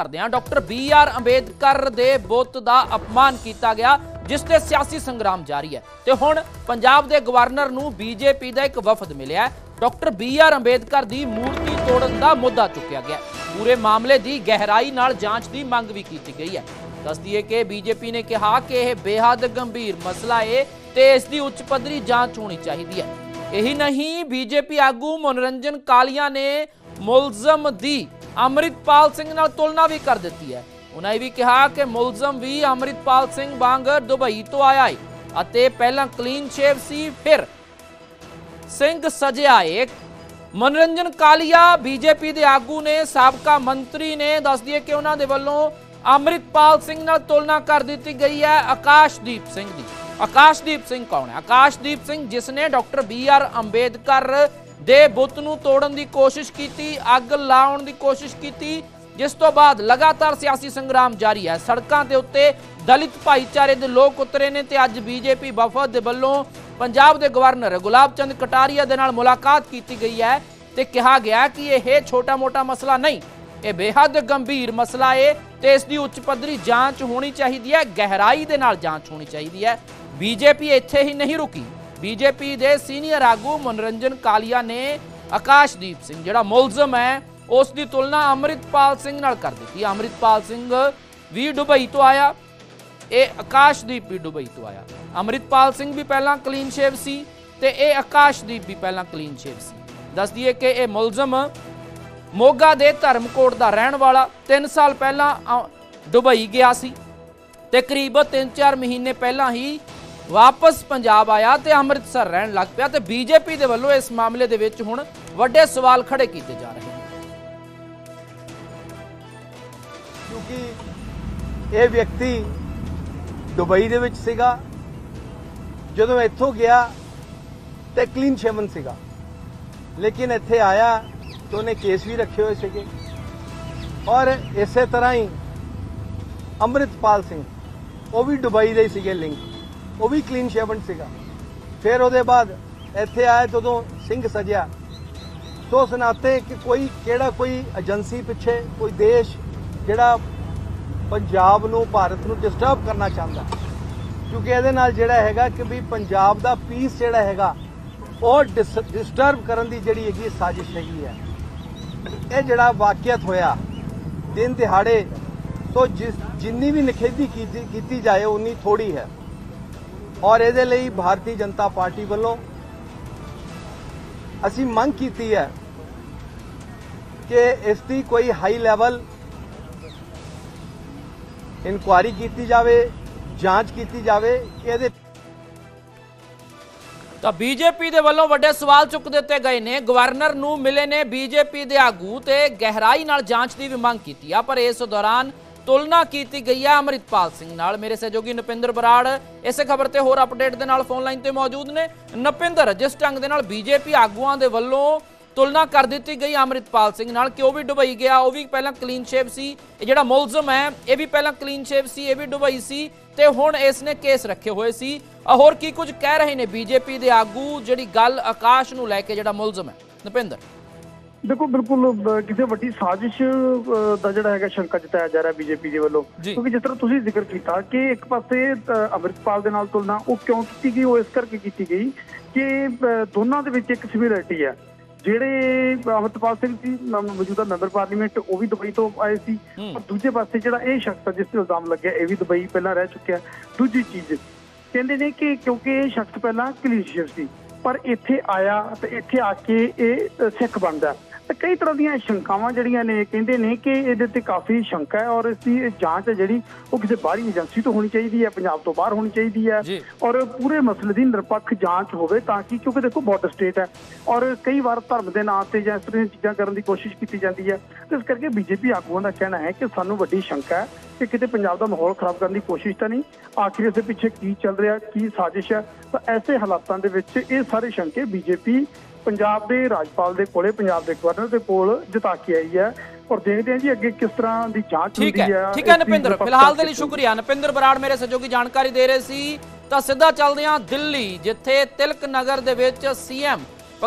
ਕਰਦੇ ਹਾਂ। Doctor B R Ambedkar ਦੇ ਬੁੱਤ ਦਾ ਅਪਮਾਨ ਕੀਤਾ ਗਿਆ, ਜਿਸ ਤੇ ਸਿਆਸੀ ਸੰਗਰਾਮ ਜਾਰੀ ਹੈ। ਤੇ ਹੁਣ ਪੰਜਾਬ ਦੇ ਗਵਰਨਰ ਨੂੰ ਬੀਜੇਪੀ ਦਾ ਇੱਕ ਵਫਦ ਮਿਲਿਆ ਡਾਕਟਰ ਬੀ ਆਰ ਅੰਬੇਦਕਰ ਦੀ ਮੂਰਤੀ ਤੋੜਨ ਦਾ ਮੁੱਦਾ ਚੁੱਕਿਆ ਗਿਆ ਪੂਰੇ ਮਾਮਲੇ ਦੀ ਗਹਿਰਾਈ ਨਾਲ ਜਾਂਚ ਦੀ ਮੰਗ ਵੀ ਕੀਤੀ ਗਈ ਹੈ। ਦੱਸਦੀਏ ਕਿ ਬੀਜੇਪੀ ਨੇ ਕਿਹਾ ਕਿ ਇਹ ਬੇਹੱਦ ਗੰਭੀਰ ਮਸਲਾ ਹੈ ਤੇ ਇਸ ਦੀ ਉੱਚ ਪੱਧਰੀ ਜਾਂਚ ਹੋਣੀ ਚਾਹੀਦੀ ਹੈ। ਇਹੀ ਨਹੀਂ ਬੀਜੇਪੀ ਆਗੂ ਮਨੋਰੰਜਨ ਕਾਲੀਆ ਨੇ ਮੁਲਜ਼ਮ ਦੀ ਅੰਮ੍ਰਿਤਪਾਲ ਸਿੰਘ ਨਾਲ ਤੁਲਨਾ ਵੀ ਕਰ ਦਿੱਤੀ ਹੈ। ਉਹਨਾਂ ਇਹ ਵੀ ਕਿਹਾ ਕਿ ਮੁਲਜ਼ਮ ਵੀ ਅੰਮ੍ਰਿਤਪਾਲ ਸਿੰਘ ਵਾਂਗ ਦੁਬਈ ਤੋਂ ਆਇਆ ਹੈ ਅਤੇ ਪਹਿਲਾਂ ਕਲੀਨ ਸ਼ੇਵ ਸੀ, ਫਿਰ ਸਿੰਘ ਸਜਿਆ ਏ। ਮਨੋਰੰਜਨ ਕਾਲੀਆ ਬੀਜੇਪੀ ਦੇ ਆਗੂ ਨੇ, ਸਾਬਕਾ ਮੰਤਰੀ ਨੇ ਦੱਸ ਦਈਏ ਕਿ ਉਹਨਾਂ ਦੇ ਵੱਲੋਂ ਅੰਮ੍ਰਿਤਪਾਲ ਸਿੰਘ ਨਾਲ ਤੁਲਨਾ ਕਰ ਦਿੱਤੀ ਗਈ ਹੈ ਆਕਾਸ਼ਦੀਪ ਸਿੰਘ ਦੀ। ਆਕਾਸ਼ਦੀਪ ਸਿੰਘ ਕੌਣ ਹੈ? ਆਕਾਸ਼ਦੀਪ ਸਿੰਘ ਜਿਸ ਨੇ ਡਾਕਟਰ ਬੀ ਆਰ ਅੰਬੇਦਕਰ ਦੇ ਬੁੱਤ ਨੂੰ ਤੋੜਨ ਦੀ ਕੋਸ਼ਿਸ਼ ਕੀਤੀ, ਅੱਗ ਲਾਉਣ ਦੀ ਕੋਸ਼ਿਸ਼ ਕੀਤੀ, ਜਿਸ ਤੋਂ ਬਾਅਦ ਲਗਾਤਾਰ ਸਿਆਸੀ ਸੰਗਰਾਮ ਜਾਰੀ ਹੈ। ਸੜਕਾਂ ਦੇ ਉੱਤੇ ਦਲਿਤ ਭਾਈਚਾਰੇ ਦੇ ਲੋਕ ਉਤਰੇ ਨੇ ਤੇ ਅੱਜ ਬੀਜੇਪੀ ਵਫਦ ਦੇ ਵੱਲੋਂ ਪੰਜਾਬ ਦੇ ਗਵਰਨਰ ਗੁਲਾਬ ਚੰਦ ਕਟਾਰੀਆ ਦੇ ਨਾਲ ਮੁਲਾਕਾਤ ਕੀਤੀ ਗਈ ਹੈ ਤੇ ਕਿਹਾ ਗਿਆ ਕਿ ਇਹ ਛੋਟਾ-ਮੋਟਾ ਮਸਲਾ ਨਹੀਂ, ਇਹ ਬੇहद ਗੰਭੀਰ ਮਸਲਾ ਹੈ ਤੇ ਇਸ ਦੀ ਉੱਚ ਪੱਧਰੀ ਜਾਂਚ ਹੋਣੀ ਚਾਹੀਦੀ ਹੈ, ਗਹਿਰਾਈ ਦੇ ਨਾਲ ਜਾਂਚ ਹੋਣੀ ਚਾਹੀਦੀ ਹੈ। ਬੀਜੇਪੀ ਇੱਥੇ ਹੀ ਨਹੀਂ ਰੁਕੀ। ਬੀਜੇਪੀ ਦੇ ਸੀਨੀਅਰ ਆਗੂ ਮਨੋਰੰਜਨ ਕਾਲੀਆ ਨੇ ਆਕਾਸ਼ਦੀਪ ਸਿੰਘ ਜਿਹੜਾ ਮੁਲਜ਼ਮ ਹੈ ਉਸ ਦੀ ਤੁਲਨਾ ਅੰਮ੍ਰਿਤਪਾਲ ਸਿੰਘ ਨਾਲ ਕਰ ਦਿੱਤੀ। ਅੰਮ੍ਰਿਤਪਾਲ ਸਿੰਘ ਵੀ ਦੁਬਈ ਤੋਂ ਆਇਆ ਇਹ ਆਕਾਸ਼ਦੀਪ ਵੀ ਦੁਬਈ ਤੋਂ ਆਇਆ। ਅੰਮ੍ਰਿਤਪਾਲ ਸਿੰਘ ਵੀ ਪਹਿਲਾਂ ਕਲੀਨ ਸ਼ੇਵ ਸੀ ਤੇ ਇਹ ਆਕਾਸ਼ਦੀਪ ਵੀ ਪਹਿਲਾਂ ਕਲੀਨ ਸ਼ੇਵ ਸੀ। ਦੱਸ ਦਈਏ ਕਿ ਇਹ ਮੁਲਜ਼ਮ ਮੋਗਾ ਦੇ ਧਰਮਕੋਟ ਦਾ ਰਹਿਣ ਵਾਲਾ 3 ਸਾਲ ਪਹਿਲਾਂ ਅ, ਦੁਬਈ ਗਿਆ ਸੀ ਤੇ ਕਰੀਬ 3-4 ਮਹੀਨੇ ਪਹਿਲਾਂ ਹੀ ਵਾਪਸ ਪੰਜਾਬ ਆਇਆ ਤੇ ਅੰਮ੍ਰਿਤਸਰ ਰਹਿਣ ਲੱਗ ਪਿਆ ਤੇ ਬੀਜੇਪੀ ਦੇ ਵੱਲੋਂ ਇਸ ਮਾਮਲੇ ਦੇ ਵਿੱਚ ਹੁਣ ਵੱਡੇ ਸਵਾਲ ਖੜੇ ਕੀਤੇ ਜਾ ਰਹੇ ਨੇ। ਕਿਉਂਕਿ ਇਹ ਵਿਅਕਤੀ ਦੁਬਈ ਦੇ ਵਿੱਚ ਸੀਗਾ, ਜਦੋਂ ਇੱਥੋਂ ਗਿਆ ਤੇ ਕਲੀਨ ਸ਼ੇਵਨ ਸੀਗਾ। ਲੇਕਿਨ ਇੱਥੇ ਆਇਆ ਤਾਂ ਉਹਨੇ ਕੇਸ ਵੀ ਰੱਖੇ ਹੋਏ ਸੀਗੇ। ਔਰ ਇਸੇ ਤਰ੍ਹਾਂ ਹੀ ਅੰਮ੍ਰਿਤਪਾਲ ਸਿੰਘ, ਉਹ ਵੀ ਦੁਬਈ ਦੇ ਹੀ ਸੀਗੇ ਲਿੰਕ ਉਹ ਵੀ ਕਲੀਨ ਸ਼ੇਵਨ ਸੀਗਾ। ਫਿਰ ਉਹਦੇ ਬਾਅਦ ਇੱਥੇ ਆਇਆ ਜਦੋਂ ਸਿੰਘ ਸਜਿਆ। ਸੋ ਉਸ ਨਾਤੇ ਕਿ ਕੋਈ ਕਿਹੜਾ ਕੋਈ ਏਜੰਸੀ ਪਿੱਛੇ, ਕੋਈ ਦੇਸ਼ ਜਿਹੜਾ ਪੰਜਾਬ ਨੂੰ, ਭਾਰਤ ਨੂੰ ਡਿਸਟਰਬ ਕਰਨਾ ਚਾਹੁੰਦਾ। ਕਿਉਂਕਿ ਇਹਦੇ ਨਾਲ ਜਿਹੜਾ ਹੈਗਾ ਕਿ ਵੀ ਪੰਜਾਬ ਦਾ ਪੀਸ ਜਿਹੜਾ ਹੈਗਾ, ਉਹ ਡਿਸਟਰਬ ਕਰਨ ਦੀ ਜਿਹੜੀ ਹੈਗੀ ਸਾਜ਼ਿਸ਼ ਹੈਗੀ ਹੈ। ਇਹ ਜਿਹੜਾ ਵਾਕਿਆਤ ਹੋਇਆ, ਦਿਨ ਦਿਹਾੜੇ ਸੋ ਜਿਸ, ਜਿੰਨੀ ਵੀ ਨਿਖੇਧੀ ਕੀਤੀ ਕੀਤੀ ਜਾਏ, ਉਨੀ ਥੋੜੀ ਹੈ। ਔਰ ਇਹਦੇ ਲਈ ਭਾਰਤੀ ਜਨਤਾ ਪਾਰਟੀ ਵੱਲੋਂ ਅਸੀਂ ਮੰਗ ਕੀਤੀ ਹੈ ਕਿ ਇਸ ਦੀ ਕੋਈ ਹਾਈ ਲੈਵਲ ਇਨਕੁਆਰੀ ਕੀਤੀ ਜਾਵੇ, ਜਾਂਚ ਕੀਤੀ ਜਾਵੇ, ਕਿ ਇਹਦੇ ਤਾਂ ਬੀਜੇਪੀ ਦੇ ਵੱਲੋਂ ਵੱਡੇ ਸਵਾਲ ਚੁੱਕ ਦਿੱਤੇ ਗਏ ਨੇ। ਗਵਰਨਰ ਨੂੰ ਮਿਲੇ ਨੇ ਬੀਜੇਪੀ ਦੇ ਆਗੂ ਤੇ ਗਹਿਰਾਈ ਨਾਲ ਜਾਂਚ ਦੀ ਵੀ ਮੰਗ ਕੀਤੀ ਆ, ਪਰ ਇਸ ਦੌਰਾਨ ਤੁਲਨਾ ਕੀਤੀ ਗਈ ਹੈ ਅੰਮ੍ਰਿਤਪਾਲ ਸਿੰਘ ਨਾਲ। ਮੇਰੇ ਸਹਿਯੋਗੀ ਨਪਿੰਦਰ ਬਰਾੜ ਇਸੇ ਖਬਰ ਤੇ ਹੋਰ ਅਪਡੇਟ ਦੇ ਨਾਲ ਫੋਨ ਲਾਈਨ ਤੇ ਮੌਜੂਦ ਨੇ। ਨਪਿੰਦਰ, ਜਿਸ ਢੰਗ ਦੇ ਨਾਲ ਬੀਜੇਪੀ ਆਗੂਆਂ ਦੇ ਵੱਲੋਂ ਤੁਲਨਾ ਕਰ ਦਿੱਤੀ ਗਈ ਅੰਮ੍ਰਿਤਪਾਲ ਸਿੰਘ ਨਾਲ ਕਿ ਉਹ ਵੀ ਡੁਬਈ ਗਿਆ, ਉਹ ਵੀ ਪਹਿਲਾਂ ਕਲੀਨ ਸ਼ੇਵ ਸੀ, ਇਹ ਜਿਹੜਾ ਮੁਲਜ਼ਮ ਹੈ, ਇਹ ਵੀ ਪਹਿਲਾਂ ਕਲੀਨ ਸ਼ੇਵ ਸੀ, ਇਹ ਵੀ ਡੁਬਈ ਸੀ, ਤੇ ਹੁਣ ਇਸ ਨੇ ਕੇਸ ਰੱਖੇ ਹੋਏ ਸੀ। ਹੋਰ ਕੀ ਕੁਝ ਕਹਿ ਰਹੇ ਨੇ ਬੀਜੇਪੀ ਦੇ ਆਗੂ, ਜਿਹੜੀ ਗੱਲ ਆਕਾਸ਼ ਨੂੰ ਲੈ ਕੇ ਜਿਹੜਾ ਮੁਲਜ਼ਮ ਹੈ? ਨਪਿੰਦਰ। ਦੇਖੋ ਬਿਲਕੁਲ ਕਿਸੇ ਵੱਡੀ ਸਾਜ਼ਿਸ਼ ਦਾ ਜਿਹੜਾ ਹੈਗਾ ਸ਼ੰਕਾ ਜਤਾਇਆ ਜਾ ਰਿਹਾ ਬੀਜੇਪੀ ਦੇ ਵੱਲੋਂ। ਜੀ। ਕਿਉਂਕਿ ਜਿਸ ਤਰ੍ਹਾਂ ਤੁਸੀਂ ਜ਼ਿਕਰ ਕੀਤਾ ਕਿ ਇੱਕ ਪਾਸੇ ਅੰਮ੍ਰਿਤਪਾਲ ਦੇ ਨਾਲ ਤੁਲਨਾ ਉਹ ਕਿਉਂ ਕੀਤੀ ਗਈ ਉਹ ਇਸ ਕਰਕੇ ਕੀਤੀ ਗਈ ਕਿ ਦੋਨਾਂ ਦੇ ਵਿੱਚ ਇੱਕ ਸਿਮਿਲਰਿਟੀ ਹੈ। ਜਿਹੜੇ ਅੰਮ੍ਰਿਤਪਾਲ ਸਿੰਘ ਸੀ ਮ- ਮੌਜੂਦਾ ਮੈਂਬਰ ਪਾਰਲੀਮੈਂਟ ਉਹ ਵੀ ਦੁਬਈ ਤੋਂ ਆਏ ਸੀ। ਪਰ ਦੂਜੇ ਪਾਸੇ ਜਿਹੜਾ ਇਹ ਸ਼ਖਸ ਜਿਸ ਤੇ ਇਲਜ਼ਾਮ ਲੱਗਿਆ ਇਹ ਵੀ ਦੁਬਈ ਪਹਿਲਾਂ ਰਹਿ ਚੁੱਕਿਆ ਦੂਜੀ ਚੀਜ਼ ਕਹਿੰਦੇ ਨੇ ਕਿ ਕਿਉਂਕਿ ਇਹ ਸ਼ਖਸ ਪਹਿਲਾਂ ਕਲੀਨਸ਼ੀਅਰ ਸੀ ਪਰ ਇੱਥੇ ਆਇਆ ਤੇ ਇੱਥੇ ਆ ਕੇ ਇਹ ਸਿੱਖ ਬਣਦਾ ਕਈ ਤਰ੍ਹਾਂ ਦੀਆਂ ਸ਼ੰਕਾਵਾਂ ਜਿਹੜੀਆਂ ਨੇ ਕਹਿੰਦੇ ਨੇ ਕਿ ਇਹਦੇ ਤੇ ਕਾਫੀ ਸ਼ੰਕਾ ਹੈ ਔਰ ਇਸ ਦੀ ਜਾਂਚ ਜਿਹੜੀ ਉਹ ਕਿਸੇ ਬਾਹਰੀ ਏਜੰਸੀ ਤੋਂ ਹੋਣੀ ਚਾਹੀਦੀ ਹੈ ਪੰਜਾਬ ਤੋਂ ਬਾਹਰ ਹੋਣੀ ਚਾਹੀਦੀ ਹੈ। ਔਰ ਪੂਰੇ ਮਸਲੇ ਦੀ ਨਿਰਪੱਖ ਜਾਂਚ ਹੋਵੇ ਤਾਂ ਕਿ ਕਿਉਂਕਿ ਦੇਖੋ ਬਾਰਡਰ ਸਟੇਟ ਹੈ ਔਰ ਕਈ ਵਾਰ ਧਰਮ ਦੇ ਨਾਂ ਤੇ ਜਾਂ ਇਸ ਤਰ੍ਹਾਂ ਦੀਆਂ ਚੀਜ਼ਾਂ ਕਰਨ ਦੀ ਕੋਸ਼ਿਸ਼ ਕੀਤੀ ਜਾਂਦੀ ਹੈ ਇਸ ਕਰਕੇ ਬੀਜੇਪੀ ਆਗੂਆਂ ਦਾ ਕਹਿਣਾ ਹੈ ਕਿ ਸਾਨੂੰ ਵੱਡੀ ਸ਼ੰਕਾ ਹੈ ਕਿ ਕਿਤੇ ਪੰਜਾਬ ਦਾ ਮਾਹੌਲ ਖਰਾਬ ਕਰਨ ਦੀ ਕੋਸ਼ਿਸ਼ ਤਾਂ ਨਹੀਂ ਆਖਿਰ ਇਸ ਦੇ ਪਿੱਛੇ ਕੀ ਚੱਲ ਰਿਹਾ ਕੀ ਸਾਜ਼ਿਸ਼ ਹੈ ਤਾਂ ਐਸੇ ਹਾਲਾਤਾਂ ਦੇ ਵਿੱਚ ਇਹ ਸਾਰੇ ਸ਼ੰਕੇ ਬੀਜੇਪੀ ਪੰਜਾਬ ਦੇ ਰਾਜਪਾਲ ਦੇ ਕੋਲੇ ਪੰਜਾਬ ਦੇ ਗਵਰਨਰ ਦੇ ਕੋਲ ਜਿਤਾ ਕੇ ਆਈ ਹੈ। ਔਰ ਦੇਖਦੇ ਹਾਂ ਜੀ ਅੱਗੇ ਕਿਸ ਤਰ੍ਹਾਂ ਦੀ ਜਾਂਚ ਹੁੰਦੀ ਹੈ ਠੀਕ ਹੈ ਨਪਿੰਦਰ। ਫਿਲਹਾਲ ਦੇ ਲਈ ਸ਼ੁਕਰੀਆ। ਨਪਿੰਦਰ ਬਰਾੜ ਮੇਰੇ ਸਹਿਯੋਗੀ ਜਾਣਕਾਰੀ ਦੇ ਰਹੇ ਸੀ। ਤਾਂ ਸਿੱਧਾ ਚੱਲਦੇ ਹਾਂ ਦਿੱਲੀ ਜਿੱਥੇ ਤਿਲਕ ਨਗਰ ਦੇ ਵਿੱਚ ਸੀਐਮ